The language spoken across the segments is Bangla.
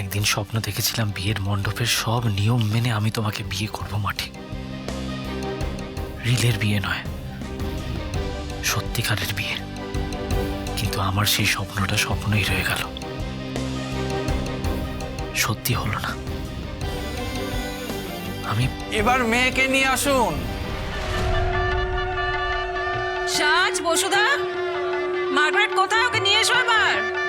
একদিন স্বপ্ন দেখেছিলাম বিয়ের মণ্ডপের সব নিয়ম মেনে আমি তোমাকে বিয়ে করব মাঠে। রিলের বিয়ে নয় সত্যিকারের বিয়ে। কিন্তু আমার সেই স্বপ্নটা স্বপ্নই রয়ে গেল। সত্যি হলো না। আমি এবার মেয়েকে নিয়ে আসুন। সাজ বসুদা মার্গারেট কোথায়? ওকে নিয়ে এসো এবার।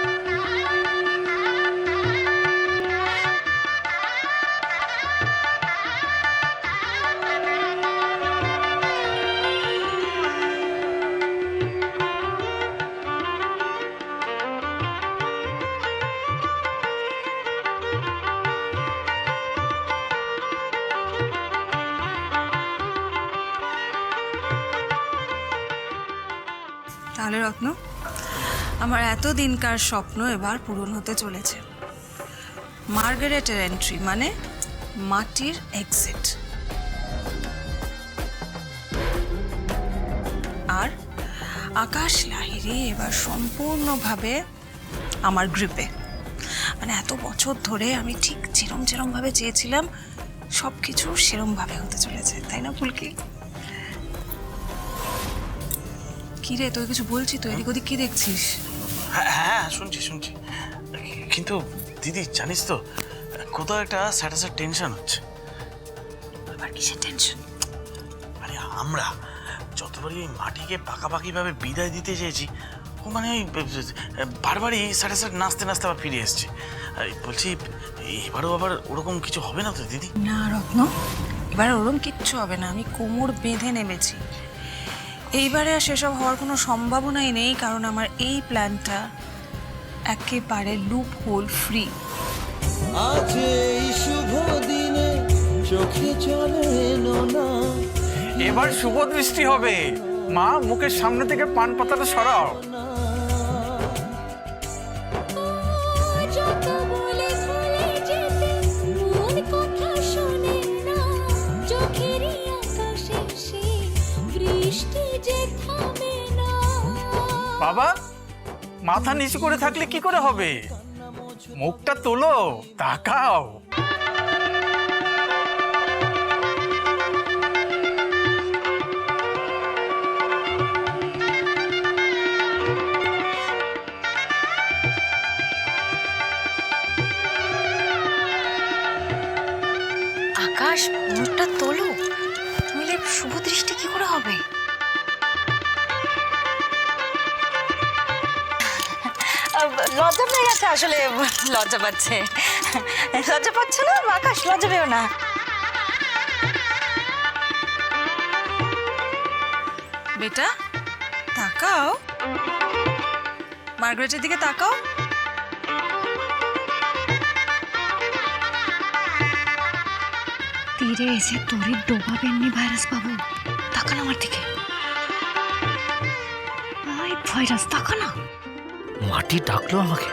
তাহলে রত্ন, আমার এত দিনকার স্বপ্ন এবার পূরণ হতে চলেছে। মার্গারেটের এন্ট্রি মানে মাটির এক্সিট আর আকাশ লাহিরি এবার সম্পূর্ণভাবে আমার গ্রিপে মানে এত বছর ধরে আমি ঠিক যেরম যেরমভাবে চেয়েছিলাম সব কিছু সেরমভাবে হতে চলেছে, তাই না ফুলকি কি রে? তোকে কিছু বলছি তো? এদিক ওদিক কি দেখছিস? হ্যাঁ হ্যাঁ শুনছি শুনছি। কিন্তু দিদি জানিস তো কোথাও একটা স্যাটাসের টেনশন হচ্ছে। কিসের টেনশন মানে আমরা যতবারই ওই মাটিকে পাকাপাকিভাবে বিদায় দিতে চেয়েছি ও মানে ওই বারবারই স্যাটাসেট নাচতে নাচতে আবার ফিরে এসছে। আর বলছি এবারও আবার ওরকম কিছু হবে না তো দিদি? না রত্ন। এবার ওরকম কিচ্ছু হবে না। আমি কোমর বেঁধে নেমেছি। এইবারে আর সেসব হওয়ার কোনো সম্ভাবনাই নেই কারণ আমার এই প্ল্যানটা একেবারে লুপ হোল ফ্রি আজ এই শুভ দিনে চোখে চলে এলো না। এবার শুভ দৃষ্টি হবে। মা মুখের সামনে থেকে পান পাতাটা সরাও। বাবা, মাথা নিচু করে থাকলে কি করে হবে? মুখটা তোলো, তাকাও। আকাশ, মুখটা তোলো। নইলে শুভ দৃষ্টি কি করে হবে? লজ্জা পেয়ে গেছে, আসলে লজ্জা পাচ্ছে। লজ্জা পাচ্ছে না? আকাশ লজ্জা পেও না। বেটা, তাকাও। মার্গারেটের দিকে তাকাও। তীরে এসে তরির ডোবাবেননি ভাইরাস বাবু। তাকান আমার দিকে। ভাই ভাইরাস তাকানা মাটি ডাকলো আমাকে।